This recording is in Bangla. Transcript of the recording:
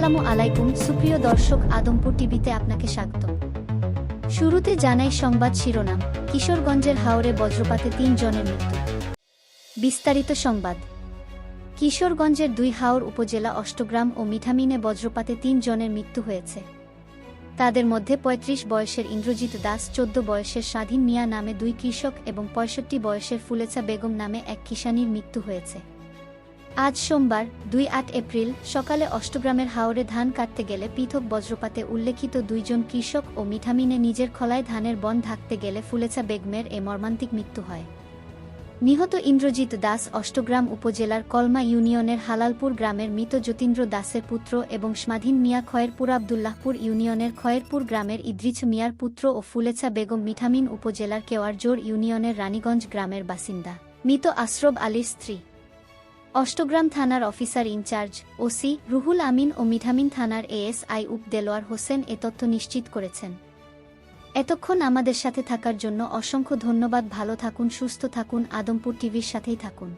আসসালামু আলাইকুম, সুপ্রিয় দর্শক আদমপুর টিভিতে আপনাকে স্বাগত। শুরুতে জানাই সংবাদ শিরোনাম, কিশোরগঞ্জের হাওরে বজ্রপাতে তিন জনের মৃত্যু। বিস্তারিত সংবাদ। কিশোরগঞ্জের দুই হাওর উপজেলা অষ্টগ্রাম ও মিঠামিনে বজ্রপাতে তিন জনের মৃত্যু হয়েছে। তাদের মধ্যে ৩৫ বয়সের ইন্দ্রজিৎ দাস, চোদ্দ বয়সের স্বাধীন মিয়া নামে দুই কৃষক এবং পঁয়ষট্টি বয়সের ফুলেছা বেগম নামে এক কিষানীর মৃত্যু হয়েছে। আজ সোমবার, দুই আট এপ্রিল, সকালে অষ্টগ্রামের হাওরে ধান কাটতে গেলে পৃথক বজ্রপাতে উল্লেখিত দুইজন কৃষক ও মিঠামিনে নিজের খলায় ধানের বন ঢাকতে গেলে ফুলেছা বেগমের এ মর্মান্তিক মৃত্যু হয়। নিহত ইন্দ্রজিৎ দাস অষ্টগ্রাম উপজেলার কলমা ইউনিয়নের হালালপুর গ্রামের মৃত যতীন্দ্র দাসের পুত্র এবং স্বাধীন মিয়া খয়েরপুর আবদুল্লাহপুর ইউনিয়নের খয়েরপুর গ্রামের ইদ্রিচ মিয়ার পুত্র ও ফুলেছা বেগম মিঠামিন উপজেলার কেওয়ারজোর ইউনিয়নের রানীগঞ্জ গ্রামের বাসিন্দা। মৃত আশরফ আলীর স্ত্রী। অষ্টগ্রাম থানার officer in charge, OC Ruhul Amin ও মিঠামিন থানার এএসআই উপ দেলোয়ার হোসেন এ তথ্য নিশ্চিত করেছেন। এতক্ষণ আমাদের সাথে থাকার জন্য অসংখ্য ধন্যবাদ, ভালো থাকুন, সুস্থ থাকুন, আদমপুর টিভির সাথেই থাকুন।